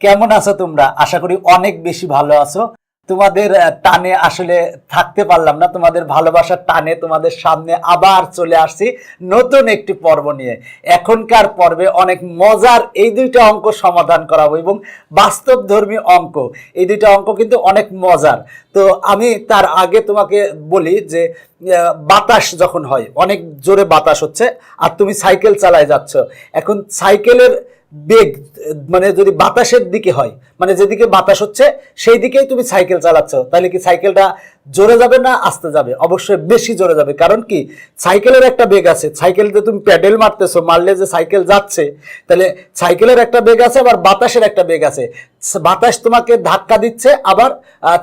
কেমন আছো তোমরা? আশা করি অনেক বেশি ভালো আছো। তোমাদের টানে আসলে থাকতে পারলাম না। তোমাদের ভালোবাসার টানে তোমাদের সামনে আবার চলে আসছি নতুন একটি পর্ব নিয়ে। এখনকার পর্বে অনেক মজার এই দুইটা অঙ্ক সমাধান করাবো এবং বাস্তব ধর্মী অঙ্ক। এই দুইটা অঙ্ক কিন্তু অনেক মজার। তো আমি তার আগে তোমাকে বলি যে বাতাস যখন হয়, অনেক জোরে বাতাস হচ্ছে আর তুমি সাইকেল চালায় যাচ্ছ। এখন সাইকেলের বেগ মানে যদি বাতাসের দিকে হয় মানে যেদিকে বাতাস হচ্ছে সেই দিকেই তুমি সাইকেল চালাচ্ছ। তাহলে কি সাইকেলটা জোরে যাবে না আসতে যাবে? অবশ্যই বেশি জোরে যাবে। কারণ কি? সাইকেলের একটা বেগ আছে। সাইকেলতে তুমি প্যাডেল মারতেছো, মারলে যে সাইকেল যাচ্ছে, তাহলে সাইকেলের একটা বেগ আছে, আবার বাতাসের একটা বেগ আছে। বাতাস তোমাকে ধাক্কা দিচ্ছে, আবার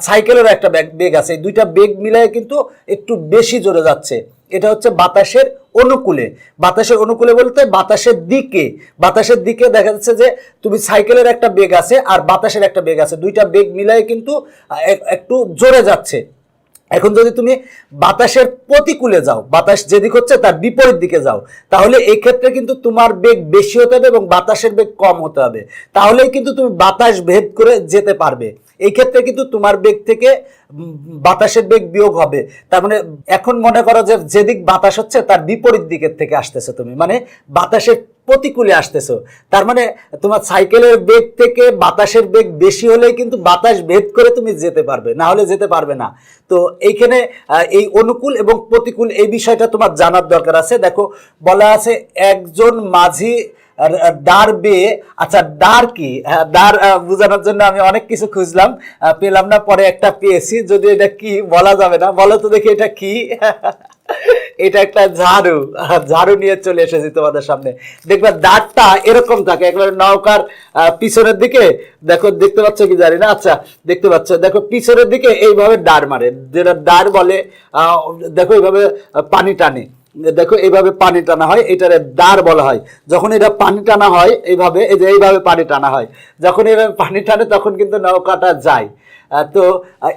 সাইকেলের একটা বেগ- আছে। দুইটা বেগ মিলায় কিন্তু একটু বেশি জোরে যাচ্ছে। এটা হচ্ছে বাতাসের অনুকূলে। বাতাসের অনুকূলে বলতে বাতাসের দিকে। বাতাসের দিকে দেখা যাচ্ছে যে তুমি সাইকেলের একটা বেগ আছে আর বাতাসের একটা বেগ আছে। দুইটা বেগ মিলাই কিন্তু এক- একটু জোরে যাচ্ছে। এখন যদি তুমি বাতাসের প্রতিকূলে যাও, বাতাস যেদিক হচ্ছে তার বিপরীত দিকে যাও, তাহলে এই ক্ষেত্রে কিন্তু তোমার বেগ বেশি হতে হবে এবং বাতাসের বেগ কম হতে হবে। তাহলেই কিন্তু তুমি বাতাস ভেদ করে যেতে পারবে। এই ক্ষেত্রে কিন্তু তোমার বেগ থেকে বাতাসের বেগ বিয়োগ হবে। তার মানে এখন মনে করো যে যেদিক বাতাস হচ্ছে, তার বিপরীত দিকের থেকে আসতেছো তুমি। মানে বাতাসের প্রতিকূলে আসতেছো। তার মানে তোমার সাইকেলের বেগ থেকে বাতাসের বেগ বেশি হলে কিন্তু বাতাস ভেদ করে তুমি যেতে পারবে, না হলে যেতে পারবে না। তো এইখানে এই অনুকূল এবং প্রতিকূল এই বিষয়টা তোমার জানার দরকার আছে। দেখো, বলা আছে, একজন মাঝি বেয়ে আচ্ছা দাঁড় কি? হ্যাঁ, দাঁড় আহ, বোঝানোর জন্য আমি অনেক কিছু খুঁজলাম পেলাম না পরে একটা পেয়েছি যদি এটা কি বলা যাবে না বলো তো দেখি এটা কি? এটা একটা ঝাড়ু ঝাড়ু নিয়ে চলে এসেছি তোমাদের সামনে। দেখবে দাঁড়টা এরকম থাকে একেবারে নৌকার পিছনের দিকে দেখো দেখতে পাচ্ছ কি জানি না? আচ্ছা দেখতে পাচ্ছ দেখো পিছনের দিকে এইভাবে দাঁড় মারে যেটা দাঁড় বলে দেখো এইভাবে পানি টানে। দেখো, এইভাবে পানি টানা হয়, এটারে দাঁড় বলা হয়। যখন এটা পানি টানা হয়, এইভাবে, এই যে এইভাবে পানি টানা হয়। যখন এইভাবে পানি টানে, তখন কিন্তু নৌকাটা যায়। তো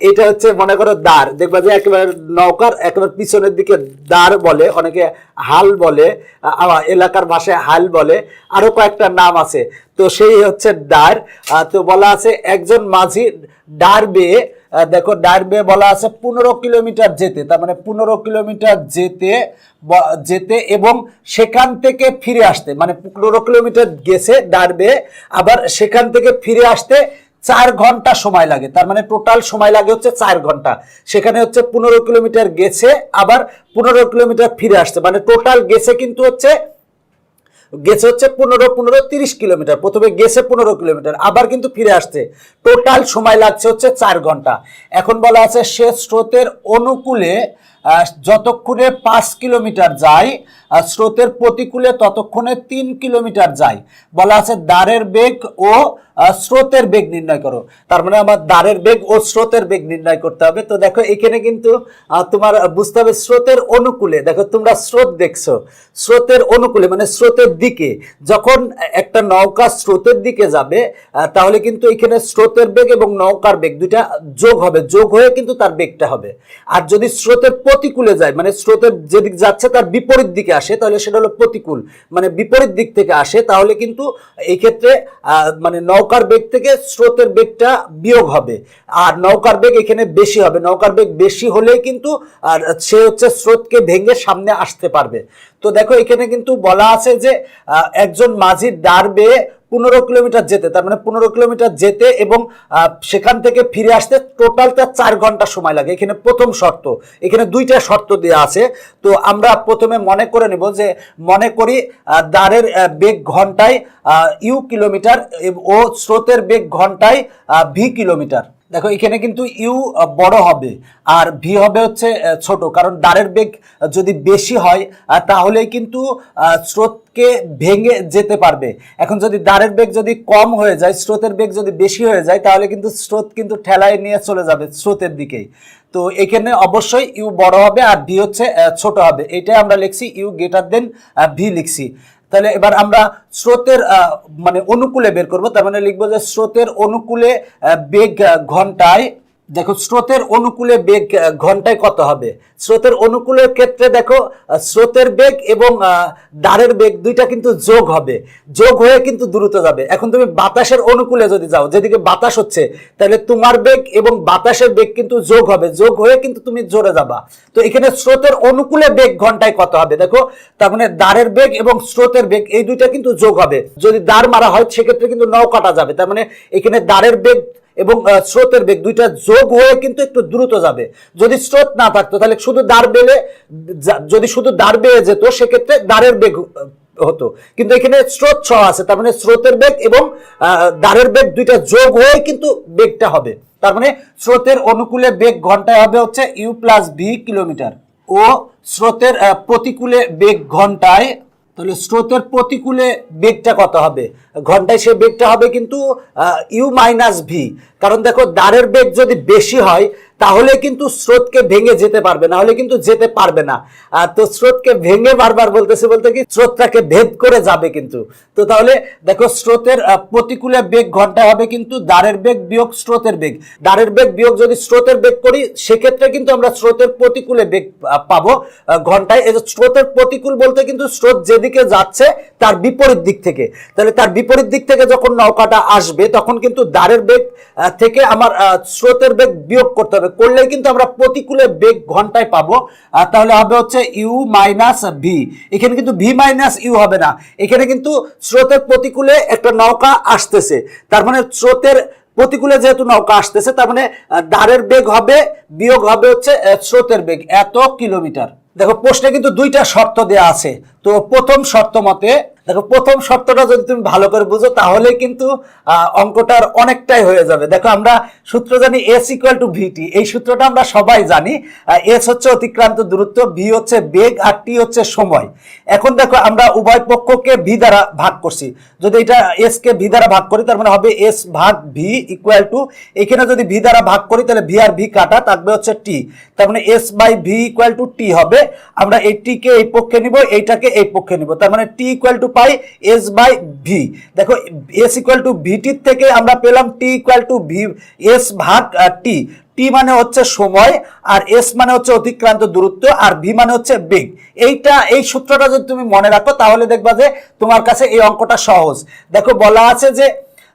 এটা হচ্ছে মনে করো দ্বার দেখবা যে একেবারে নৌকার একেবারে পিছনের দিকে দ্বার বলে, অনেকে হাল বলে এলাকার ভাষায় হাল বলে আরও কয়েকটা নাম আছে। তো সেই হচ্ছে দ্বার তো বলা আছে, একজন মাঝি দাঁড় বেয়ে দেখো বেয়ে বলা আছে পনেরো কিলোমিটার যেতে, তার মানে পনেরো কিলোমিটার যেতে যেতে এবং সেখান থেকে ফিরে আসতে মানে পনেরো কিলোমিটার গেছে বেয়ে আবার সেখান থেকে ফিরে আসতে চার ঘণ্টা সময় লাগে, তার মানে টোটাল সময় লাগে হচ্ছে চার ঘণ্টা, সেখানে হচ্ছে পনেরো কিলোমিটার গেছে, আবার পনেরো কিলোমিটার ফিরে আসছে মানে টোটাল গেছে কিন্তু হচ্ছে গেছে হচ্ছে পনেরো পনেরো তিরিশ কিলোমিটার। প্রথমে গেছে পনেরো কিলোমিটার, আবার কিন্তু ফিরে আসছে। টোটাল সময় লাগছে হচ্ছে চার ঘণ্টা। এখন বলা আছে সে স্রোতের অনুকূলে যতক্ষণে পাঁচ কিলোমিটার যায় স্রোতের প্রতিকূলে ততক্ষণে তিন কিলোমিটার যায়। বলা আছে দ্বারের বেগ ও স্রোতের বেগ নির্ণয় করো। তার মানে আমার দ্বারের বেগ ও স্রোতের বেগ নির্ণয় করতে হবে। তো দেখো, এখানে কিন্তু তোমার বুঝতে হবে স্রোতের অনুকূলে। দেখো, তোমরা স্রোত দেখছ। স্রোতের অনুকূলে মানে স্রোতের দিকে। যখন একটা নৌকা স্রোতের দিকে যাবে তাহলে কিন্তু এখানে স্রোতের বেগ এবং নৌকার বেগ দুইটা যোগ হবে। যোগ হয়ে কিন্তু তার বেগটা হবে। আর যদি স্রোতের প্রতিকূলে যায় মানে স্রোতের যেদিক যাচ্ছে তার বিপরীত দিকে আসে, তাহলে সেটা হলো প্রতিকূল। মানে বিপরীত দিক থেকে আসে, তাহলে কিন্তু এই ক্ষেত্রে মানে নৌকার বেগ থেকে স্রোতের বেগটা বিয়োগ হবে। আর নৌকার বেগ এখানে বেশি হবে। নৌকার বেগ বেশি হলেই কিন্তু আর সে হচ্ছে স্রোতকে ভেঙে সামনে আসতে পারবে। তো দেখো এখানে কিন্তু বলা আছে যে একজন মাঝির ডার বেয়ে পনেরো কিলোমিটার যেতে, তার মানে পনেরো কিলোমিটার যেতে এবং সেখান থেকে ফিরে আসতে টোটাল তার চার ঘণ্টা সময় লাগে। এখানে প্রথম শর্ত। এখানে দুইটা শর্ত দেওয়া আছে। তো আমরা প্রথমে মনে করে নেব যে, মনে করি দ্বারের বেগ ঘন্টায় ইউ কিলোমিটার ও স্রোতের বেগ ঘন্টায় ভি কিলোমিটার। দেখো এখানে কিন্তু ইউ বড় হবে আর ভি হবে হচ্ছে ছোট। কারণ দাঁড়ের বেগ যদি বেশি হয় আহ, তাহলেই কিন্তু স্রোতকে ভেঙে যেতে পারবে। এখন যদি দাঁড়ের বেগ যদি কম হয়ে যায় স্রোতের বেগ যদি বেশি হয়ে যায় তাহলে কিন্তু স্রোত কিন্তু ঠেলায় নিয়ে চলে যাবে স্রোতের দিকেই তো এখানে অবশ্যই ইউ বড় হবে আর ভি হচ্ছে ছোট হবে। এটাই আমরা লিখছি ইউ গ্রেটার দেন ভি লিখছি। তাহলে এবার আমরা স্রোতের মানে অনুকূলে বের করব। তার মানে লিখব যে স্রোতের অনুকূলে বেগ ঘন্টায় দেখো, স্রোতের অনুকূলে বেগ ঘন্টায় কত হবে? স্রোতের অনুকূলের ক্ষেত্রে দেখো স্রোতের বেগ এবং দাঁড়ের বেগ দুইটা কিন্তু যোগ হবে। যোগ হয়ে কিন্তু দ্রুত যাবে। এখন তুমি বাতাসের অনুকূলে যদি যাও, যেদিকে বাতাস হচ্ছে, তাহলে তোমার বেগ এবং বাতাসের বেগ কিন্তু যোগ হবে। যোগ হয়ে কিন্তু তুমি জোরে যাবা। তো এখানে স্রোতের অনুকূলে বেগ ঘন্টায় কত হবে? দেখো, তার মানে দাঁড়ের বেগ এবং স্রোতের বেগ, এই দুইটা কিন্তু যোগ হবে। যদি দাঁড় মারা হয়, সেক্ষেত্রে কিন্তু নৌকাটা যাবে। তার মানে এখানে দাঁড়ের বেগ এবং স্রোতের বেগ দুইটা যোগ হয়ে কিন্তু একটু দ্রুত যাবে। যদি স্রোত না থাকতো, তাহলে শুধু দাঁড় বেলে যদি শুধু দাঁড় বেয়ে যেত, সেক্ষেত্রে দাঁড়ের বেগ হতো। কিন্তু এখানে স্রোত ছ আছে, তার মানে স্রোতের বেগ এবং দাঁড়ের বেগ দুইটা যোগ হয়ে কিন্তু বেগটা হবে। তার মানে স্রোতের অনুকূলে বেগ ঘন্টায় হবে হচ্ছে ইউ প্লাস ভি কিলোমিটার। ও স্রোতের প্রতিকূলে বেগ ঘন্টায় তাহলে স্রোতের প্রতিকূলে বেগটা কত হবে? ঘন্টায় সে বেগটা হবে কিন্তু ইউ মাইনাস ভি কারণ দেখো, দ্বারের বেগ যদি বেশি হয় তাহলে কিন্তু স্রোতকে ভেঙে যেতে পারবে না হলে কিন্তু যেতে পারবে না। তো স্রোতকে ভেঙে বারবার বলতেছে বলতে কি, স্রোতটাকে ভেদ করে যাবে কিন্তু। তো তাহলে দেখো স্রোতের প্রতিকূলে বেগ ঘন্টায় হবে কিন্তু দাঁড়ের বেগ বিয়োগ স্রোতের বেগ। দাঁড়ের বেগ বিয়োগ যদি স্রোতের বেগ করি, সেক্ষেত্রে কিন্তু আমরা স্রোতের প্রতিকূলে বেগ পাবো ঘন্টায়। স্রোতের প্রতিকূল বলতে কিন্তু স্রোত যেদিকে যাচ্ছে, তার বিপরীত দিক থেকে। তাহলে তার বিপরীত দিক থেকে যখন নৌকাটা আসবে, তখন কিন্তু দাঁড়ের বেগ থেকে আমার স্রোতের বেগ বিয়োগ করতে হবে। করলে কিন্তু আমরা প্রতিকূলে বেগ ঘন্টায় পাবো। আর তাহলে হবে হচ্ছে ইউ মাইনাস ভি। এখানে কিন্তু ভি মাইনাস ইউ হবে না। এখানে কিন্তু স্রোতের প্রতিকূলে একটা নৌকা আসতেছে। তার মানে স্রোতের প্রতিকূলে যেহেতু নৌকা আসতেছে, তার মানে দাঁড়ের বেগ হবে, বিয়োগ হবে হচ্ছে স্রোতের বেগ এত কিলোমিটার। দেখো, প্রশ্নে কিন্তু দুইটা শর্ত দেয়া আছে। তো প্রথম শর্ত মতে দেখো, প্রথম শর্তটা যদি তুমি ভালো করে বুঝো, তাহলে কিন্তু অঙ্কটার অনেকটাই হয়ে যাবে। দেখো, আমরা সূত্র জানি এস ইকুয়াল টু ভিটি এই সূত্রটা আমরা সবাই জানি এস হচ্ছে অতিক্রান্ত দূরত্ব ভি হচ্ছে বেগ, আর টি হচ্ছে সময়। এখন দেখো, আমরা উভয় পক্ষকে ভি দ্বারা ভাগ করছি। যদি এটা এস কে ভি দ্বারা ভাগ করি, তার মানে হবে এস ভাগ ভি ইকুয়াল টু এখানে যদি ভি দ্বারা ভাগ করি, তাহলে ভি আর ভি কাটা, থাকবে হচ্ছে টি তার মানে S by V equal to T হবে। আমরা এই টি কে এই পক্ষে নিব, এইটাকে এই পক্ষে নিব। তার মানে টি ইকুয়াল টু পাই এস বাই ভি দেখো এস ইকুয়াল টু ভিটির থেকে আমরা পেলাম T equal to V S ভাগ টি টি মানে হচ্ছে সময়, আর এস মানে হচ্ছে অতিক্রান্ত দূরত্ব, আর ভি মানে হচ্ছে বেগ। এইটা, এই সূত্রটা যদি তুমি মনে রাখো, তাহলে দেখবা যে তোমার কাছে এই অঙ্কটা সহজ। দেখো, বলা আছে যে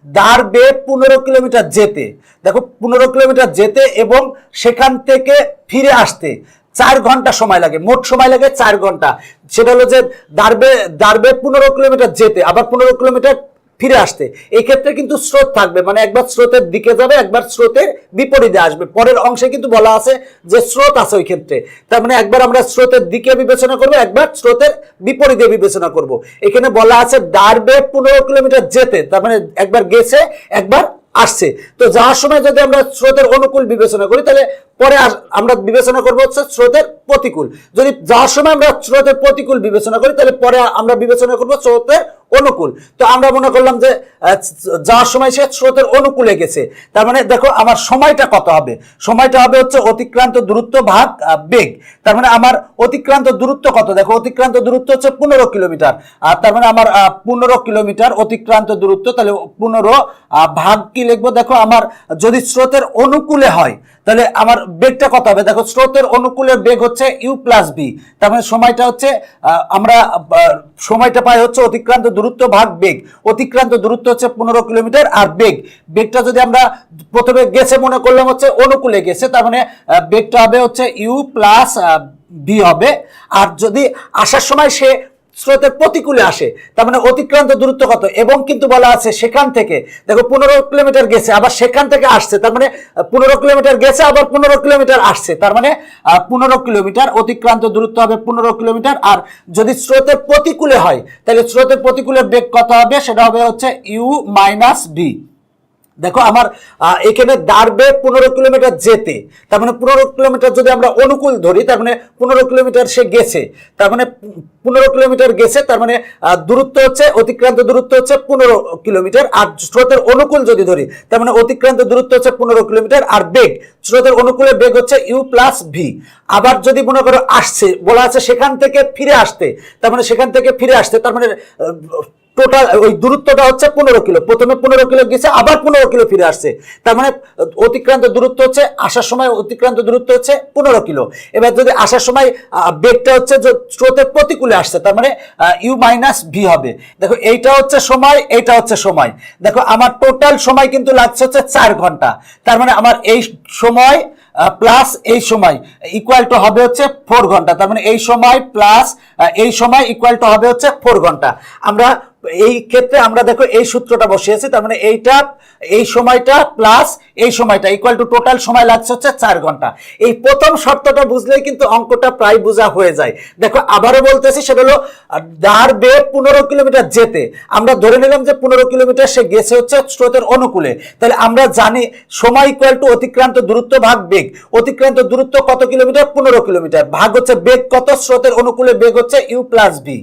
দাঁড় বে পনেরো কিলোমিটার যেতে। দেখো, পনেরো কিলোমিটার যেতে এবং সেখান থেকে ফিরে আসতে। চার ঘণ্টা সময় লাগে, মোট সময় লাগে চার ঘণ্টা। সেটা হলো যে দাঁড়বে দাঁড়বে পনেরো কিলোমিটার যেতে, আবার পনেরো কিলোমিটার ফিরে আসতে। ক্ষেত্রে কিন্তু স্রোত থাকবে মানে একবার স্রোতের দিকে যাবে, একবার স্রোতের বিপরীতে আসবে। পরের অংশে কিন্তু বলা আছে যে স্রোত আছে ওই ক্ষেত্রে। তার মানে একবার আমরা স্রোতের দিকে বিবেচনা করব, একবার স্রোতের বিপরীতে বিবেচনা করব। এখানে বলা আছে দাঁড়বে পনেরো কিলোমিটার যেতে, তার মানে একবার গেছে, একবার আসছে। তো যাওয়ার সময় যদি আমরা স্রোতের অনুকূল বিবেচনা করি, তাহলে পরে আমরা বিবেচনা করব হচ্ছে স্রোতের প্রতিকূল। যদি যাওয়ার সময় আমরা স্রোতের প্রতিকূল বিবেচনা করি, তাহলে পরে আমরা বিবেচনা করব স্রোতের অনুকূল। তো আমরা মনে করলাম যে যাওয়ার সময় সে স্রোতের অনুকূলে গেছে। তার মানে দেখো, আমার সময়টা কত হবে? সময়টা হবে হচ্ছে অতিক্রান্ত দূরত্ব ভাগ বেগ। তার মানে আমার অতিক্রান্ত দূরত্ব কত? দেখো, অতিক্রান্ত দূরত্ব হচ্ছে পনেরো কিলোমিটার। আর তার মানে আমার পনেরো কিলোমিটার অতিক্রান্ত দূরত্ব, তাহলে পনেরো ভাগ কি লিখব? দেখো, আমার যদি স্রোতের অনুকূলে হয়, তাহলে আমার বেগটা কত হবে? দেখো, স্রোতের অনুকূলের বেগ হচ্ছে ইউ প্লাস বি তার মানে সময়টা হচ্ছে আমরা সময়টা পাই হচ্ছে অতিক্রান্ত দূরত্ব ভাগ বেগ। অতিক্রান্ত দূরত্ব হচ্ছে পনেরো কিলোমিটার আর বেগ। বেগটা যদি আমরা প্রথমে গেছে মনে করলাম হচ্ছে অনুকূলে গেছে, তার মানে বেগটা হবে হচ্ছে ইউ প্লাস বি হবে। আর যদি আসার সময় সে স্রোতের প্রতিকূলে আসে। তার মানে অতিক্রান্ত দূরত্ব কত? এবং কিন্তু বলা আছে সেখান থেকে, দেখো পনেরো কিলোমিটার গেছে, আবার সেখান থেকে আসছে। তার মানে পনেরো কিলোমিটার গেছে, আবার পনেরো কিলোমিটার আসছে। তার মানে পনেরো কিলোমিটার অতিক্রান্ত দূরত্ব হবে পনেরো কিলোমিটার। আর যদি স্রোতের প্রতিকূলে হয়, তাহলে স্রোতের প্রতিকূলে বেগ কত হবে? সেটা হবে হচ্ছে ইউ মাইনাস বি দেখো আমার এখানে দাঁড়বে পনেরো কিলোমিটার যেতে। তার মানে পনেরো কিলোমিটার যদি আমরা অনুকূল ধরি, তার মানে পনেরো কিলোমিটার সে গেছে। তার মানে পনেরো কিলোমিটার গেছে, তার মানে দূরত্ব হচ্ছে, অতিক্রান্ত দূরত্ব হচ্ছে পনেরো কিলোমিটার। আর স্রোতের অনুকূল যদি ধরি, তার মানে অতিক্রান্ত দূরত্ব হচ্ছে পনেরো কিলোমিটার। আর বেগ, স্রোতের অনুকূলে বেগ হচ্ছে ইউ প্লাস ভি আবার যদি মনে করো আসছে, বলা আছে সেখান থেকে ফিরে আসতে, তার মানে সেখান থেকে ফিরে আসতে, তার মানে টোটাল, ওই দূরত্বটা হচ্ছে পনেরো কিলো। প্রথমে পনেরো কিলো গেছে, আবার পনেরো কিলো ফিরে আসছে। তার মানে অতিক্রান্ত দূরত্ব হচ্ছে, আসার সময় অতিক্রান্ত দূরত্ব হচ্ছে পনেরো কিলো। এবার যদি আসার সময় বেগটা হচ্ছে স্রোতের প্রতিকূলে আসছে, তার মানে ইউ মাইনাস ভি হবে। দেখো, এইটা হচ্ছে সময়, এইটা হচ্ছে সময়। দেখো, আমার টোটাল সময় কিন্তু লাগছে হচ্ছে চার ঘণ্টা। তার মানে আমার এই সময় প্লাস এই সময় ইকুয়াল টু হবে হচ্ছে ফোর ঘণ্টা। তার মানে এই সময় প্লাস এই সময় ইকুয়াল টু হবে হচ্ছে ফোর ঘণ্টা। আমরা এই ক্ষেত্রে আমরা দেখো এই সূত্রটা বসিয়েছি, তার মানে এইটা, এই সময়টা প্লাস এই সময়টা ইকুয়াল টু টোটাল সময় লাগছে হচ্ছে চার ঘণ্টা। এই প্রথম শর্তটা বুঝলেই কিন্তু অঙ্কটা প্রায় বোঝা হয়ে যায়। দেখো আবারও বলতেছি, সেটা হলো দাঁড় বেগ পনেরো কিলোমিটার যেতে, আমরা ধরে নিলাম যে পনেরো কিলোমিটার সে গেছে হচ্ছে স্রোতের অনুকূলে। তাহলে আমরা জানি সময় ইকুয়াল টু অতিক্রান্ত দূরত্ব ভাগ বেগ। অতিক্রান্ত দূরত্ব কত কিলোমিটার? পনেরো কিলোমিটার। ভাগ হচ্ছে বেগ কত? স্রোতের অনুকূলে বেগ হচ্ছে ইউ প্লাস বি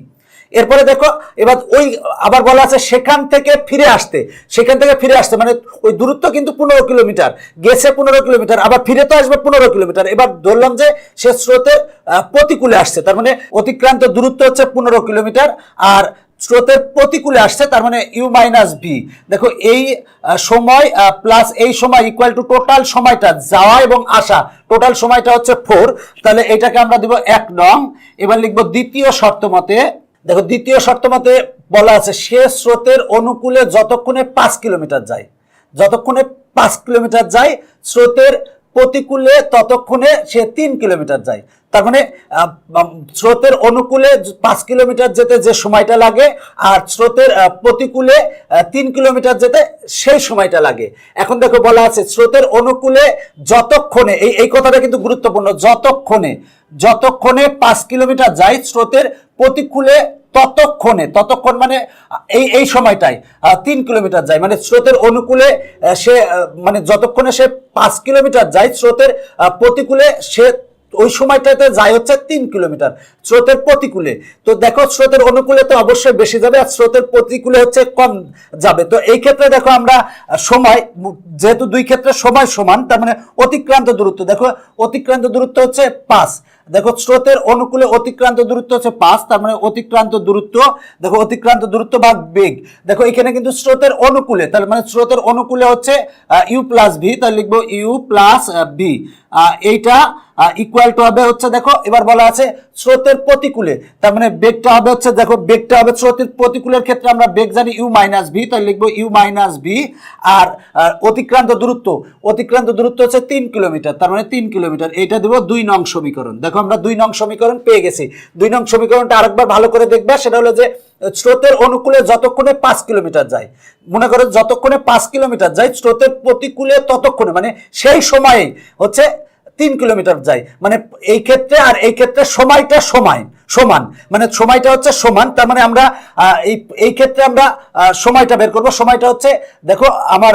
এরপরে দেখো, এবার ওই আবার বলা আছে সেখান থেকে ফিরে আসতে। সেখান থেকে ফিরে আসতে মানে ওই দূরত্ব কিন্তু পনেরো কিলোমিটার। গেছে পনেরো কিলোমিটার, আবার ফিরে তো আসবে পনেরো কিলোমিটার। এবার ধরলাম যে সে স্রোতে প্রতিকূলে আসছে, তার মানে অতিক্রান্ত দূরত্ব হচ্ছে পনেরো কিলোমিটার, আর স্রোতের প্রতিকূলে আসছে, তার মানে ইউ মাইনাস বি দেখো, এই সময় প্লাস এই সময় ইকুয়াল টু টোটাল সময়টা যাওয়া এবং আসা। টোটাল সময়টা হচ্ছে ফোর তাহলে এটাকে আমরা দিব এক নং। এবার লিখব দ্বিতীয় শর্ত মতে দেখো, দ্বিতীয় শর্ত মতে বলা আছে, সে স্রোতের অনুকূলে যতক্ষণে পাঁচ কিলোমিটার যায়। যতক্ষণে পাঁচ কিলোমিটার যায়, স্রোতের প্রতিকূলে ততক্ষণে সে তিন কিলোমিটার যায়। তার মানে স্রোতের অনুকূলে পাঁচ কিলোমিটার যেতে যে সময়টা লাগে, আর স্রোতের প্রতিকূলে তিন কিলোমিটার যেতে সেই সময়টা লাগে। এখন দেখো বলা আছে, স্রোতের অনুকূলে যতক্ষণে, এই এই কথাটা কিন্তু গুরুত্বপূর্ণ, যতক্ষণে যতক্ষণে পাঁচ কিলোমিটার যায় স্রোতের প্রতিকূলে, ততক্ষণে, ততক্ষণ মানে এই এই সময়টাই তিন কিলোমিটার যায় মানে স্রোতের অনুকূলে সে মানে যতক্ষণে সে পাঁচ কিলোমিটার যায় স্রোতের প্রতিকূলে সে ওই সময়টাতে যায় হচ্ছে তিন কিলোমিটার, স্রোতের প্রতিকূলে। তো দেখো, স্রোতের অনুকূলে তো অবশ্যই বেশি যাবে আর স্রোতের প্রতিকূলে হচ্ছে কম যাবে। তো এই ক্ষেত্রে দেখো আমরা সময়, যেহেতু দুই ক্ষেত্রে সময় সমান, তার মানে অতিক্রান্ত দূরত্ব। দেখো, অতিক্রান্ত দূরত্ব হচ্ছে পাঁচ। দেখো, স্রোতের অনুকূলে অতিক্রান্ত দূরত্ব হচ্ছে পাঁচ, তার মানে অতিক্রান্ত দূরত্ব, দেখো, অতিক্রান্ত দূরত্ব বা বেগ। দেখো, এখানে কিন্তু স্রোতের অনুকূলে, তার মানে স্রোতের অনুকূলে হচ্ছে ইউ প্লাস ভি তাহলে লিখব ইউ প্লাস ভি এইটা ইকুয়াল টু হবে হচ্ছে, দেখো, এবার বলা আছে স্রোতের প্রতিকূলে। তার মানে বেগটা হবে হচ্ছে, দেখো বেগটা হবে স্রোতের প্রতিকূলের ক্ষেত্রে আমরা বেগ জানি ইউ মাইনাস ভি তাহলে লিখব ইউ মাইনাস ভি আর অতিক্রান্ত দূরত্ব অতিক্রান্ত দূরত্ব হচ্ছে তিন কিলোমিটার, তার মানে তিন কিলোমিটার। এটা দেবো দুই নং সমীকরণ। দেখো, আমরা দুই নং সমীকরণ পেয়ে গেছি। দুই নং সমীকরণটা আরেকবার ভালো করে দেখবে, সেটা হলো যে স্রোতের অনুকূলে যতক্ষণে পাঁচ কিলোমিটার যায়, মনে করো যতক্ষণে পাঁচ কিলোমিটার যায়, স্রোতের প্রতিকূলে ততক্ষণে মানে সেই সময়েই হচ্ছে তিন কিলোমিটার যায়। মানে এই ক্ষেত্রে আর এই ক্ষেত্রে সময়টা সমান সমান। মানে সময়টা হচ্ছে সমান, তার মানে আমরা এই এই ক্ষেত্রে আমরা সময়টা বের করব। সময়টা হচ্ছে, দেখো, আমার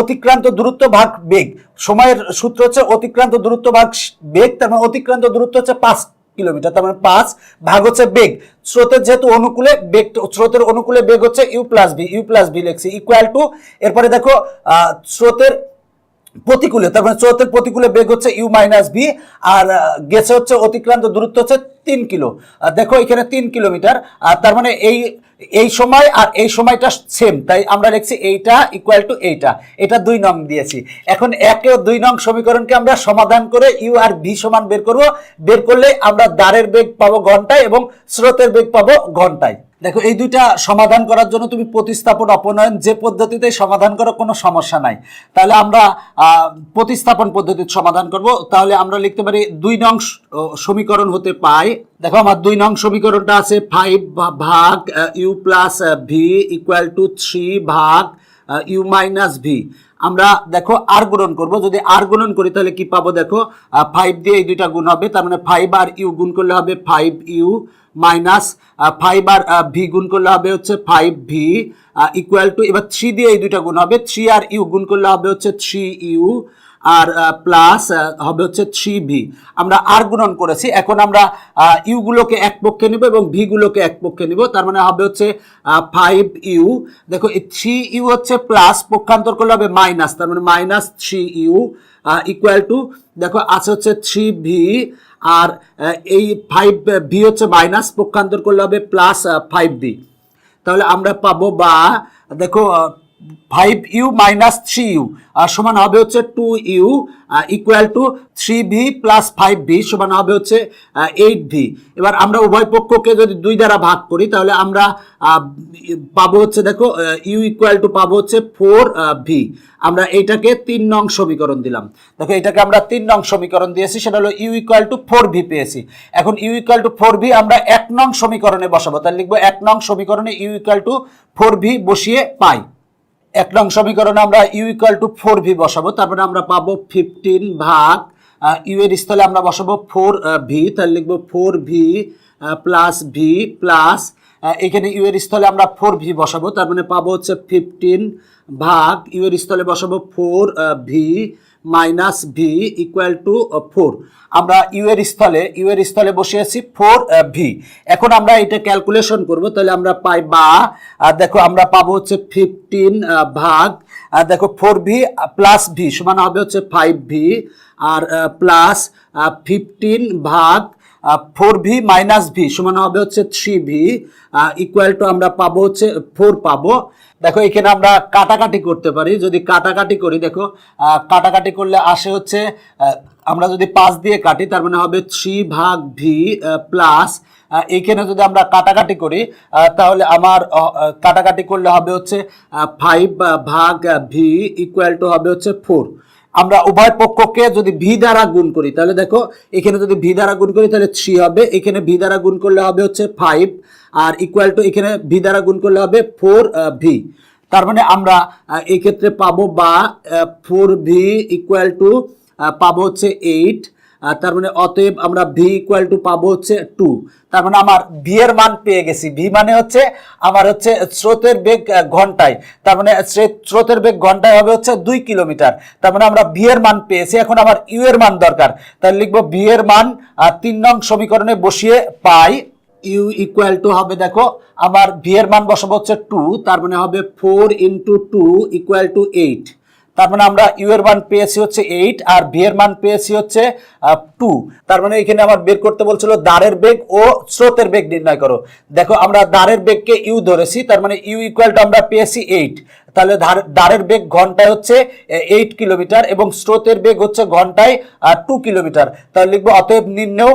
অতিক্রান্ত দূরত্ব ভাগ বেগ। সময়ের সূত্র হচ্ছে অতিক্রান্ত দূরত্ব ভাগ বেগ, তার মানে অতিক্রান্ত দূরত্ব হচ্ছে পাঁচ কিলোমিটার, তার মানে পাঁচ ভাগ হচ্ছে বেগ। স্রোতের যেহেতু অনুকূলে বেগ, স্রোতের অনুকূলে বেগ হচ্ছে U plus V U plus V লিখছি ইকুয়াল টু এরপরে দেখো স্রোতের প্রতিকূলে, তার মানে স্রোতের প্রতিকূলে বেগ হচ্ছে ইউ মাইনাস ভি আর গেছে হচ্ছে অতিক্রান্ত দূরত্ব হচ্ছে তিন কিলো। দেখো এখানে তিন কিলোমিটার, আর তার মানে এই এই সময় আর এই সময়টা সেম তাই আমরা লিখছি এইটা ইকুয়াল টু এইটা। এটা দুই নং দিয়েছি। এখন একে দুই নং সমীকরণকে আমরা সমাধান করে ইউ আর ভি সমান বের করব। বের করলে আমরা দ্বারের বেগ পাবো ঘন্টায় এবং স্রোতের বেগ পাবো ঘন্টায়। দেখো, এই দুইটা সমাধান করার জন্য তুমি প্রতিস্থাপন, অপনয়ন যে পদ্ধতিতে সমাধান করো, কোনো সমস্যা নাই। তাহলে আমরা প্রতিস্থাপন পদ্ধতির সমাধান করব। তাহলে আমরা লিখতে পারি দুই নং সমীকরণ হতে পাই। দেখো, আমার দুই নং সমীকরণটা আছে ফাইভ ভাগ U plus V equal to three ভাগ ইউ মাইনাস ভি আমরা দেখো আর গুণন করব। যদি আর গুণন করি, তাহলে কি পাবো দেখো? ফাইভ দিয়ে এই দুইটা গুণ হবে, তার মানে ফাইভ আর ইউ গুণ করলে হবে ফাইভ ইউ মাইনাস ফাইভ আর ভি গুণ করলে হবে হচ্ছে ফাইভ ভি ইকুয়াল টু এবার থ্রি দিয়ে এই দুইটা গুণ হবে থ্রি আর ইউ গুণ করলে হবে হচ্ছে থ্রি ইউ আর প্লাস হবে হচ্ছে থ্রি ভি আমরা আর গুণন করেছি। এখন আমরা ইউগুলোকে এক পক্ষে নিব এবং ভিগুলোকে এক পক্ষে নিব। তার মানে হবে হচ্ছে ফাইভ ইউ দেখো থ্রি ইউ হচ্ছে প্লাস পক্ষান্তর করলে হবে মাইনাস তার মানে minus three U equal to দেখো, আছে হচ্ছে থ্রি ভি আর এই ফাইভ ভি হচ্ছে মাইনাস পক্ষান্তর করলে হবে প্লাস ফাইভ ভি তাহলে আমরা পাবো বা, দেখো five U minus three U আর সমান হবে হচ্ছে two U equal to three V plus five V সমান হবে হচ্ছে এইট ভি এবার আমরা উভয় পক্ষকে যদি দুই দ্বারা ভাগ করি, তাহলে আমরা পাবো হচ্ছে দেখো ইউ ইকুয়াল টু পাবো হচ্ছে ফোর ভি আমরা এইটাকে তিন নং সমীকরণ দিলাম। দেখো, এটাকে আমরা তিন নং সমীকরণ দিয়েছি, সেটা হলো U equal to four V পেয়েছি। এখন U equal to four V আমরা এক নং সমীকরণে বসাবো, তাহলে লিখব এক নং সমীকরণে U equal to four V বসিয়ে পাই। এক নং সমীকরণে আমরা U equal to four V বসাবো তারপরে আমরা পাবো ফিফটিন ভাগ ইউ এর স্থলে আমরা বসাবো ফোর ভি তাহলে লিখব four V plus V plus এখানে ইউ এর স্থলে আমরা ফোর ভি বসাবো, তার মানে পাবো হচ্ছে ফিফটিন ভাগ ইউ এর স্থলে বসাবো four V minus V equal to four আমরা ইউ এর স্থলে ইউ এর স্থলে বসিয়েছি ফোর ভি এখন আমরা এটা ক্যালকুলেশন করব তাহলে আমরা পাই বা দেখো আমরা পাবো হচ্ছে ফিফটিন ভাগ আহ, দেখো ফোর ভি প্লাস ভি সমান হবে হচ্ছে ফাইভ ভি আর প্লাস ফিফটিন ভাগ ফোর ভি মাইনাস ভি সমান হবে হচ্ছে থ্রি ভি ইকুয়াল টু আমরা পাবো হচ্ছে ফোর পাবো। দেখো, এখানে আমরা কাটাকাটি করতে পারি। যদি কাটাকাটি করি, দেখো কাটাকাটি করলে আসে হচ্ছে আমরা যদি পাঁচ দিয়ে কাটি, তার মানে হবে থ্রি ভাগ ভি প্লাস এইখানে যদি আমরা কাটাকাটি করি তাহলে আমার কাটাকাটি করলে হবে হচ্ছে ফাইভ ভাগ ভি ইকুয়াল টু হবে হচ্ছে ফোর আমরা উভয় পক্ষকে যদি ভি দ্বারা গুণ করি, তাহলে দেখো, এখানে যদি ভি দ্বারা গুণ করি, তাহলে থ্রি হবে। এখানে ভি দ্বারা গুণ করলে হবে হচ্ছে ফাইভ আর ইকুয়াল টু এখানে ভি দ্বারা গুণ করলে হবে ফোর ভি তার মানে আমরা এক্ষেত্রে পাবো বা ফোর ভি ইকুয়াল টু পাবো হচ্ছে এইট তার মানে অতএব আমরা ভি ইকুয়াল টু পাবো হচ্ছে টু তার মানে আমার ভি এর মান পেয়ে গেছি। ভি মানে হচ্ছে আমার হচ্ছে স্রোতের বেগ ঘন্টায়। তার মানে স্রে- স্রোতের বেগ ঘন্টায় হবে হচ্ছে দুই কিলোমিটার। তার মানে আমরা ভি এর মান পেয়েছি। এখন আমার ইউ এর মান দরকার। তাহলে লিখব ভি এর মান তিন নং সমীকরণে বসিয়ে পাই। ইউ ইকুয়াল টু হবে দেখো, আমার ভি এর মান বসাবো হচ্ছে টু তার মানে হবে four into two equal to eight তার মানে আমরা ইউ এর মান পেয়েছি হচ্ছে এইট আর ভি এর মান পেয়েছি হচ্ছে টু তার মানে এখানে আমার বের করতে বলছিল দাঁড়ের বেগ ও স্রোতের বেগ নির্ণয় করো। দেখো আমরা দাঁড়ের বেগকে ইউ ধরেছি, তার মানে ইউ ইকুয়াল টু আমরা পেয়েছি এইট তাহলে দাঁড়ের বেগ ঘন্টায় হচ্ছে এইট কিলোমিটার এবং স্রোতের বেগ হচ্ছে ঘন্টায় টু কিলোমিটার তাহলে লিখব, অতএব নিম্নেও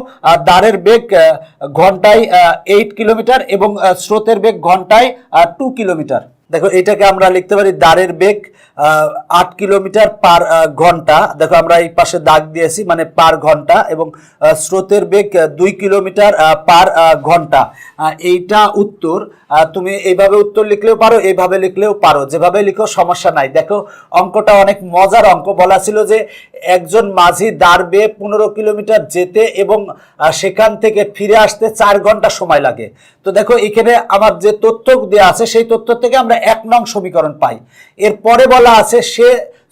দাঁড়ের বেগ ঘন্টায় এইট কিলোমিটার এবং স্রোতের বেগ ঘন্টায় টু কিলোমিটার দেখো, এটাকে আমরা লিখতে পারি দাঁড়ের বেগ আট কিলোমিটার পার ঘণ্টা। দেখো, আমরা এই পাশে দাগ দিয়েছি মানে পার ঘণ্টা এবং স্রোতের বেগ দুই কিলোমিটার পার ঘণ্টা। এইটা উত্তর। তুমি এইভাবে উত্তর লিখলেও পারো, এইভাবে লিখলেও পারো। যেভাবে লিখো, সমস্যা নাই। দেখো, অঙ্কটা অনেক মজার অঙ্ক। বলা ছিল যে একজন মাঝি দাঁড়বে পনেরো কিলোমিটার যেতে এবং সেখান থেকে ফিরে আসতে চার ঘণ্টা সময় লাগে। তো দেখো, এখানে আমার যে তথ্য দেওয়া আছে, সেই তথ্য থেকে আমরা এক নং সমীকরণ পাই। এরপরে বলা আছে, সে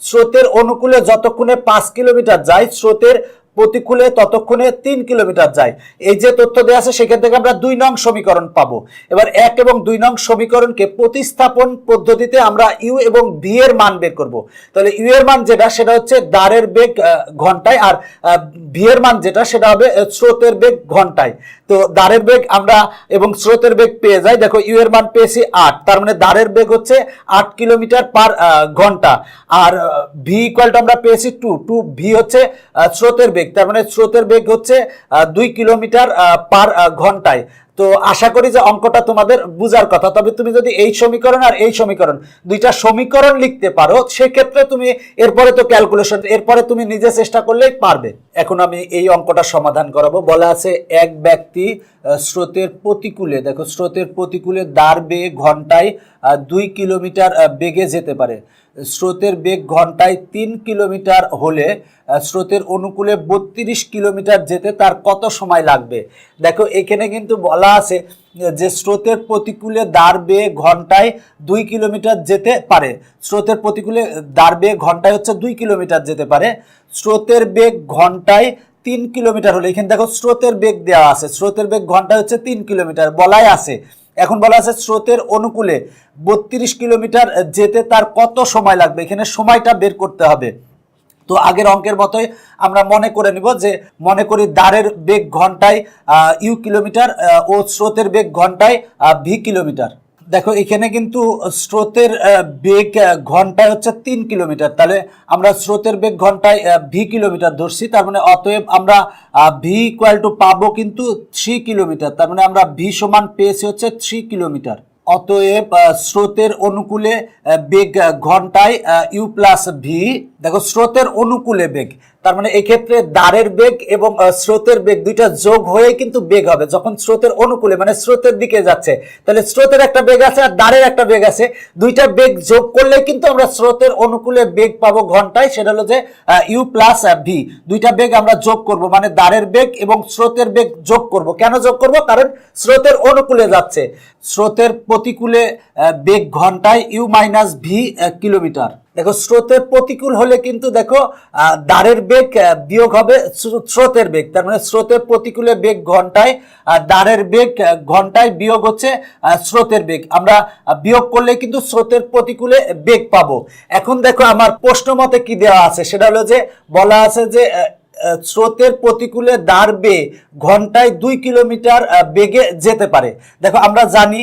স্রোতের অনুকূলে যতক্ষণে পাঁচ কিলোমিটার যায়, স্রোতের প্রতিকূলে ততক্ষণে তিন কিলোমিটার যায়। এই যে তথ্য দেওয়া আছে, সেখান থেকে আমরা দুই নং সমীকরণ পাবো। এবার এক এবং দুই নং সমীকরণকে প্রতিস্থাপন পদ্ধতিতে আমরা ইউ এবং ভি এর মান বের করব। তাহলে ইউ এর মান যেটা, সেটা হচ্ছে দাঁড়ের বেগ ঘন্টায়, আর ভি এর মান যেটা, সেটা হবে স্রোতের বেগ ঘন্টায়। তো দাঁড়ের বেগ আমরা, এবং স্রোতের বেগ পেয়ে যাই। দেখো, ইউ এর মান পেয়েছি আট, তার মানে দাঁড়ের বেগ হচ্ছে আট কিলোমিটার পার ঘণ্টা। আর ভি ইকুয়ালটা আমরা পেয়েছি টু টু ভি হচ্ছে স্রোতের বেগ। তার মানে স্রোতের বেগ হচ্ছে দুই কিলোমিটার পার ঘন্টায়। তো আশা করি যে অঙ্কটা তোমাদের বুঝার কথা। তবে তুমি যদি এই সমীকরণ আর এই সমীকরণ, দুইটা সমীকরণ লিখতে পারো, সেক্ষেত্রে তুমি এরপরে তো ক্যালকুলেশন এরপরে তুমি নিজে চেষ্টা করলেই পারবে। এখন আমি এই অঙ্কটা সমাধান করাবো। বলা আছে, এক ব্যক্তি স্রোতের প্রতিকূলে, দেখো, স্রোতের প্রতিকূলে দাঁড় বেয়ে ঘন্টায় দুই কিলোমিটার বেগে যেতে পারে। স্রোতের বেগ ঘন্টায় তিন কিলোমিটার হলে স্রোতের অনুকূলে বত্রিশ কিলোমিটার যেতে তার কত সময় লাগবে? দেখো, এখানে কিন্তু বলা আছে যে স্রোতের প্রতিকূলে দাঁড় বেয়ে ঘন্টায় দুই কিলোমিটার যেতে পারে। স্রোতের প্রতিকূলে দাঁড় বেয়ে ঘন্টায় হচ্ছে দুই কিলোমিটার যেতে পারে। স্রোতের বেগ ঘন্টায় তিন কিলোমিটার হলে, এখানে দেখো, স্রোতের বেগ দেওয়া আছে। স্রোতের বেগ ঘন্টায় হচ্ছে তিন কিলোমিটার, বলাই আছে। এখন বলা আছে স্রোতের অনুকূলে বত্রিশ কিলোমিটার যেতে তার কত সময় লাগবে? এখানে সময়টা বের করতে হবে। তো আগের অঙ্কের মতোই আমরা মনে করে নিব যে, মনে করি দ্বারের বেগ ঘন্টায় ইউ কিলোমিটার ও স্রোতের বেগ ঘন্টায় ভি কিলোমিটার। দেখো, এখানে কিন্তু স্রোতের বেগ ঘন্টায় হচ্ছে তিন কিলোমিটার। তাহলে আমরা স্রোতের বেগ ঘন্টায় ভি কিলোমিটার ধরছি। তার মানে অতএব আমরা ভি ইকুয়াল টু পাবো কিন্তু থ্রি কিলোমিটার। তার মানে আমরা ভি সমান পেয়েছি হচ্ছে থ্রি কিলোমিটার। অতএব স্রোতের অনুকূলে বেগ ঘন্টায় ইউ প্লাস ভি দেখো, স্রোতের অনুকূলে বেগ। তার মানে এক্ষেত্রে দ্বারের বেগ এবং স্রোতের বেগ দুইটা যোগ হয়ে কিন্তু বেগ হবে। যখন স্রোতের অনুকূলে মানে স্রোতের দিকে যাচ্ছে, তাহলে স্রোতের একটা বেগ আছে আর দ্বারের একটা বেগ আছে। দুইটা বেগ যোগ করলে কিন্তু আমরা স্রোতের অনুকূলে বেগ পাবো ঘন্টায়, সেটা হলো যে ইউ প্লাস ভি দুইটা বেগ আমরা যোগ করব মানে দ্বারের বেগ এবং স্রোতের বেগ যোগ করব। কেন যোগ করব? কারণ স্রোতের অনুকূলে যাচ্ছে। স্রোতের প্রতিকূলে বেগ ঘন্টায় ইউ মাইনাস ভি কিলোমিটার দেখো, স্রোতের প্রতিকূল হলে কিন্তু দেখো দ্বারের বেগ বিয়োগ হবে স্রোতের বেগ। তার মানে স্রোতের প্রতিকূলে বেগ ঘন্টায় দ্বারের বেগ ঘন্টায় বিয়োগ হচ্ছে স্রোতের বেগ। আমরা বিয়োগ করলে কিন্তু স্রোতের প্রতিকূলে বেগ পাবো। এখন দেখো, আমার প্রশ্ন মতে কি দেওয়া আছে? সেটা হলো যে, বলা আছে যে স্রোতের প্রতিকূলে দাঁড় বেয়ে ঘন্টায় দুই কিলোমিটার বেগে যেতে পারে। দেখো, আমরা জানি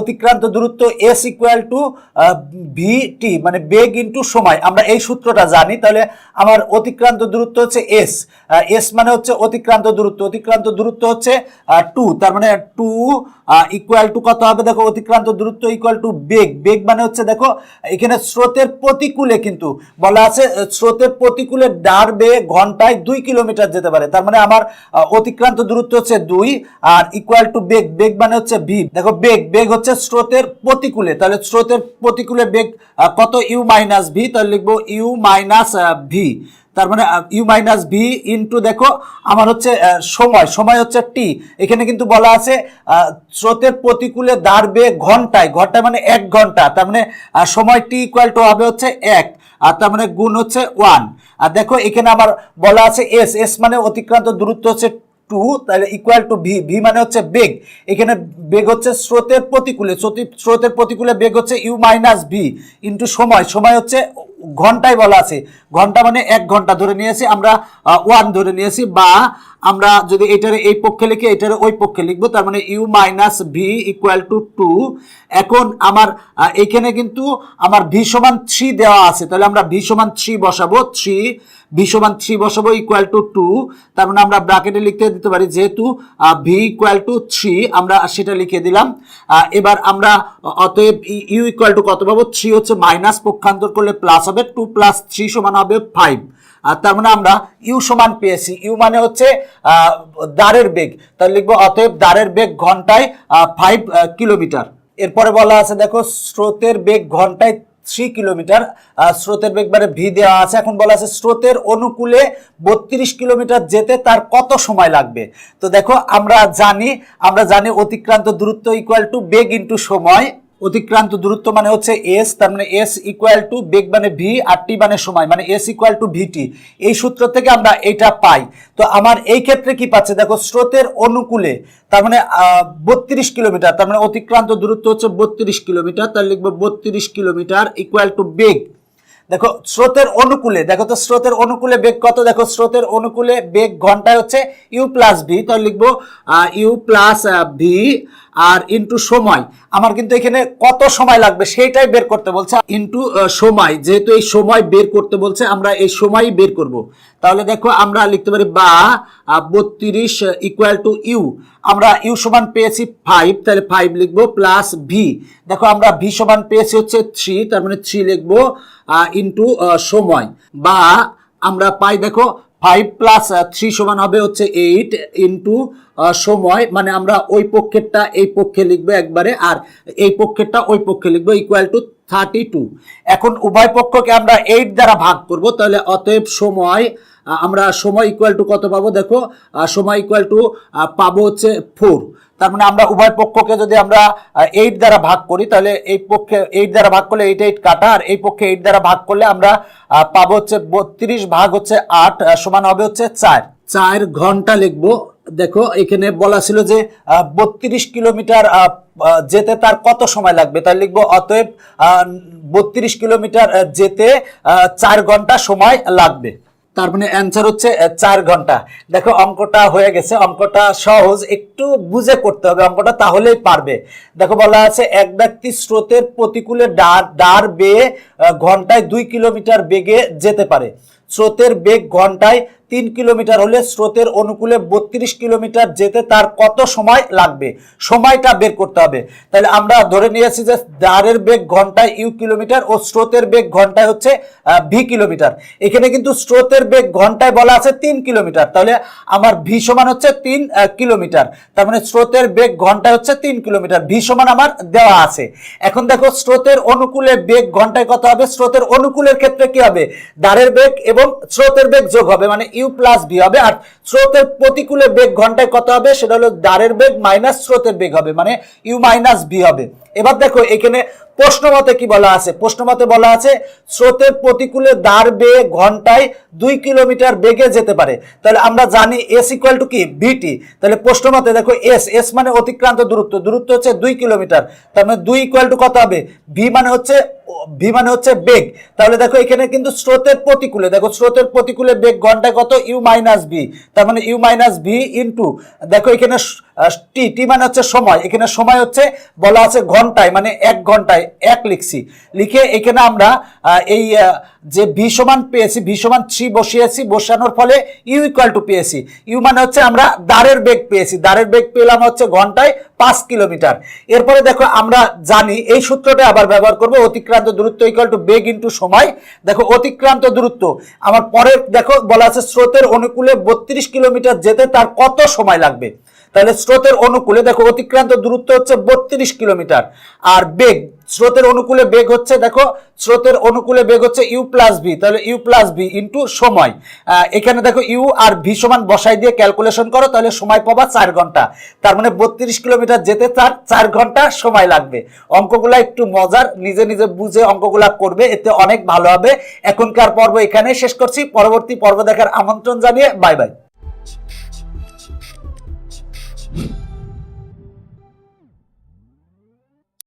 অতিক্রান্ত দূরত্ব S equal to V T মানে বেগ ইন্টু সময়। আমরা এই সূত্রটা জানি, তাহলে আমার অতিক্রান্ত দূরত্ব হচ্ছে এস এস মানে হচ্ছে অতিক্রান্ত দূরত্ব। অতিক্রান্ত দূরত্ব হচ্ছে টু তার মানে টু ইকুয়াল টু কত হবে? দেখো, অতিক্রান্ত দূরত্ব ইকুয়াল টু বেগ বেগ মানে হচ্ছে, দেখো, এখানে স্রোতের প্রতিকূলে কিন্তু বলা আছে স্রোতের প্রতিকূলে ডার বেয়ে ঘন্টায় দুই কিলোমিটার যেতে পারে। তার মানে আমার অতিক্রান্ত দূরত্ব হচ্ছে দুই আর ইকুয়াল টু বেগ বেগ মানে হচ্ছে ভি দেখো বেগ বেগ হচ্ছে স্রোতের প্রতিকূলে। তাহলে স্রোতের প্রতিকূলে বেগ কত? ইউ মাইনাস ভি তাহলে লিখব ইউ মাইনাস ভি তার মানে ইউ মাইনাস ভি ইন্টু দেখো, আমার হচ্ছে সময় সময় হচ্ছে টি এখানে কিন্তু বলা আছে স্রোতের প্রতিকূলে দাঁড়বে ঘন্টায়। ঘন্টায় মানে এক ঘণ্টা। তার মানে সময় টি ইকুয়াল টু হবে হচ্ছে এক। আর তার মানে গুণ হচ্ছে ওয়ান আর দেখো, এখানে আমার বলা আছে এস এস মানে অতিক্রান্ত দূরত্ব হচ্ছে টু তাহলে ইকুয়াল টু ভি ভি মানে হচ্ছে বেগ। এখানে বেগ হচ্ছে স্রোতের প্রতিকূলে। স্রোতি- স্রোতের প্রতিকূলে বেগ হচ্ছে ইউ মাইনাস ভি ইন্টু সময়। সময় হচ্ছে ঘন্টায় বলা আছে। ঘণ্টা মানে এক ঘণ্টা ধরে নিয়েছি, আমরা ওয়ান ধরে নিয়েছি বা আমরা যদি এটারে এই পক্ষে লিখে, এটারে ওই পক্ষে লিখব, তার মানে U minus V equal to two এখন আমার এখানে কিন্তু আমার ভি সমান থ্রি দেওয়া আছে, তাহলে আমরা ভি সমান থ্রি বসাবো থ্রি ভি সমান থ্রি বসাবো ইকুয়াল টু টু তার মানে আমরা ব্র্যাকেটে লিখতে দিতে পারি, যেহেতু ভি ইকুয়াল টু থ্রি আমরা সেটা লিখে দিলাম। এবার আমরা, অতএব ইউ ইকুয়াল টু কত পাবো? থ্রি হচ্ছে মাইনাস পক্ষান্তর করলে প্লাস হবে টু প্লাস থ্রি সমান হবে ফাইভ আর তার মানে আমরা ইউ সমান পেয়েছি। ইউ মানে হচ্ছে দাঁড়ের বেগ। তাহলে লিখব, অতএব দাঁড়ের বেগ ঘন্টায় ফাইভ কিলোমিটার এরপরে বলা আছে, দেখো, স্রোতের বেগ ঘন্টায় থ্রি কিলোমিটার স্রোতের বেগ মানে ভি দেওয়া আছে। এখন বলা আছে, স্রোতের অনুকূলে বত্রিশ কিলোমিটার যেতে তার কত সময় লাগবে? তো দেখো, আমরা জানি আমরা জানি অতিক্রান্ত দূরত্ব ইকুয়াল টু বেগ ইন্টু সময় অতিক্রান্ত দূরত্ব মানে হচ্ছে এস তার মানে এস ইকুয়াল টু বেগ মানে ভি আর টি মানে সময় মানে এস ইকুয়াল টু ভিটি এই সূত্র থেকে আমরা এটা পাই। তো আমার এই ক্ষেত্রে কি পাচ্ছে? দেখো, স্রোতের অনুকূলে, তার মানে বত্রিশ কিলোমিটার, তার মানে অতিক্রান্ত দূরত্ব হচ্ছে বত্রিশ কিলোমিটার তার লিখব বত্রিশ কিলোমিটার ইকুয়াল টু বেগ। দেখো, স্রোতের অনুকূলে, দেখো তো, স্রোতের অনুকূলে বেগ কত? দেখো, স্রোতের অনুকূলে বেগ ঘন্টায় হচ্ছে ইউ প্লাস ভি তাহলে লিখব ইউ প্লাস ভি আর ইন্টু সময়। আমার কিন্তু এখানে কত সময় লাগবে সেইটাই বের করতে বলছে। ইন্টু সময়, যেহেতু এই সময় বের করতে বলছে, আমরা এই সময়ই বের করব। তাহলে দেখো আমরা লিখতে পারি বা বত্রিশ ইকুয়াল টু ইউ আমরা ইউ সমান পেয়েছি ফাইভ তাহলে ফাইভ লিখব প্লাস ভি দেখো আমরা ভি সমান পেয়েছি হচ্ছে থ্রি তার মানে থ্রি লিখব ইন্টু সময়। বা আমরা পাই দেখো ফাইভ প্লাস থ্রি সমান হবে হচ্ছে এইট ইন্টু সময়। মানে আমরা ওই পক্ষেরটা এই পক্ষে লিখব একবারে, আর এই পক্ষেরটা ওই পক্ষে লিখব ইকুয়াল টু থার্টি টু এখন উভয় পক্ষকে আমরা এইট দ্বারা ভাগ করব, তাহলে অতএব সময় আমরা সময় ইকুয়াল টু কত পাবো দেখো? সময় ইকুয়াল টু পাবো হচ্ছে ফোর তার মানে আমরা উভয় পক্ষকে যদি আমরা এইট দ্বারা ভাগ করি, তাহলে এই পক্ষে এইট দ্বারা ভাগ করলে এইট এইট কাটা, আর এই পক্ষে এইট দ্বারা ভাগ করলে আমরা পাবো হচ্ছে বত্রিশ ভাগ হচ্ছে আট সমান হবে হচ্ছে চার। চার ঘণ্টা লিখব। দেখো, এখানে বলা ছিল যে বত্রিশ কিলোমিটার যেতে তার কত সময় লাগবে? তাই লিখব, অতএব বত্রিশ কিলোমিটার যেতে চার ঘণ্টা সময় লাগবে। তার মানে অ্যান্সার হচ্ছে চার ঘণ্টা। দেখো, অঙ্কটা হয়ে গেছে। অঙ্কটা সহজ, একটু বুঝে করতে হবে। অঙ্কটা তাহলেই পারবে। দেখো, বলা আছে, এক ব্যক্তি স্রোতের প্রতিকূলে ডার ডার বেয়ে ঘন্টায় দুই কিলোমিটার বেগে যেতে পারে। স্রোতের বেগ ঘন্টায় তিন কিলোমিটার হলে স্রোতের অনুকূলে বত্রিশ কিলোমিটার যেতে তার কত সময় লাগবে? সময়টা বের করতে হবে। তাহলে আমরা ধরে নিয়েছি যে দাঁড়ের বেগ ঘন্টায় ইউ কিলোমিটার ও স্রোতের বেগ ঘন্টায় হচ্ছে ভি কিলোমিটার। এখানে কিন্তু স্রোতের বেগ ঘন্টায় বলা আছে তিন কিলোমিটার। তাহলে আমার ভি সমান হচ্ছে তিন কিলোমিটার। তার মানে স্রোতের বেগ ঘন্টায় হচ্ছে তিন কিলোমিটার। ভি সমান আমার দেওয়া আছে। এখন দেখো স্রোতের অনুকূলে বেগ ঘন্টায় কত হবে? স্রোতের অনুকূলের ক্ষেত্রে কি হবে? দ্বারের বেগ এবং স্রোতের বেগ যোগ হবে মানে ইউ প্লাস ভি হবে। আর স্রোতের প্রতিকূলে বেগ ঘন্টায় কত হবে? সেটা হলো দাঁড়ের বেগ মাইনাস স্রোতের বেগ হবে মানে ইউ মাইনাস বি হবে। এবার দেখো, এখানে প্রশ্নমতে কি বলা আছে? প্রশ্নমতে বলা আছে, স্রোতের প্রতিকূলে দাঁড় বেয়ে ঘন্টায় দুই কিলোমিটার বেগে যেতে পারে। তাহলে আমরা জানি এস ইকুয়াল টু কি? ভিটি তাহলে প্রশ্নমতে দেখো এস এস মানে অতিক্রান্ত দূরত্ব। দূরত্ব হচ্ছে দুই কিলোমিটার। তার মানে দুই ইকুয়াল টু কত হবে? ভি মানে হচ্ছে ভি মানে হচ্ছে বেগ। তাহলে দেখো, এখানে কিন্তু স্রোতের প্রতিকূলে, দেখো, স্রোতের প্রতিকূলে বেগ ঘন্টায় কত? ইউ মাইনাস ভি তার মানে ইউ মাইনাস ভি ইন্টু দেখো, এখানে টি টি মানে হচ্ছে সময়। এখানে সময় হচ্ছে বলা আছে ঘন্টায় মানে এক ঘন্টায় এক লিখছি। লিখে এখানে আমরা এই যে ভি সমান পেয়েছি, ভি সমান থ্রি বসিয়েছি, বসানোর ফলে ইউ ইকুয়াল টু পেয়েছি। ইউ মানে হচ্ছে আমরা দাঁড়ের বেগ পেয়েছি। দাঁড়ের বেগ পেলাম হচ্ছে ঘন্টায় পাঁচ কিলোমিটার। এরপরে দেখো, আমরা জানি, এই সূত্রটা আবার ব্যবহার করব, অতিক্রান্ত দূরত্ব ইকুয়াল টু বেগ ইন্টু সময়। দেখো, অতিক্রান্ত দূরত্ব। আমার পরের, দেখো, বলা আছে স্রোতের অনুকূলে বত্রিশ কিলোমিটার যেতে তার কত সময় লাগবে? তাহলে স্রোতের অনুকূলে, দেখো অতিক্রান্ত দূরত্ব হচ্ছে বত্রিশ কিলোমিটার, আর বেগ, স্রোতের অনুকূলে বেগ হচ্ছে, দেখো স্রোতের অনুকূলে বেগ হচ্ছে ইউ প্লাস ভি তাহলে ইউ প্লাস ভি ইন্টু সময়। এখানে দেখো ইউ আর ভি সমান বসাই দিয়ে ক্যালকুলেশন করো, তাহলে সময় পাবা চার ঘণ্টা। তার মানে বত্রিশ কিলোমিটার যেতে তার চার ঘণ্টা সময় লাগবে। অঙ্কগুলা একটু মজার, নিজে নিজে বুঝে অঙ্কগুলা করবে, এতে অনেক ভালো হবে। এখনকার পর্ব এখানে শেষ করছি, পরবর্তী পর্ব দেখার আমন্ত্রণ জানিয়ে বাই বাই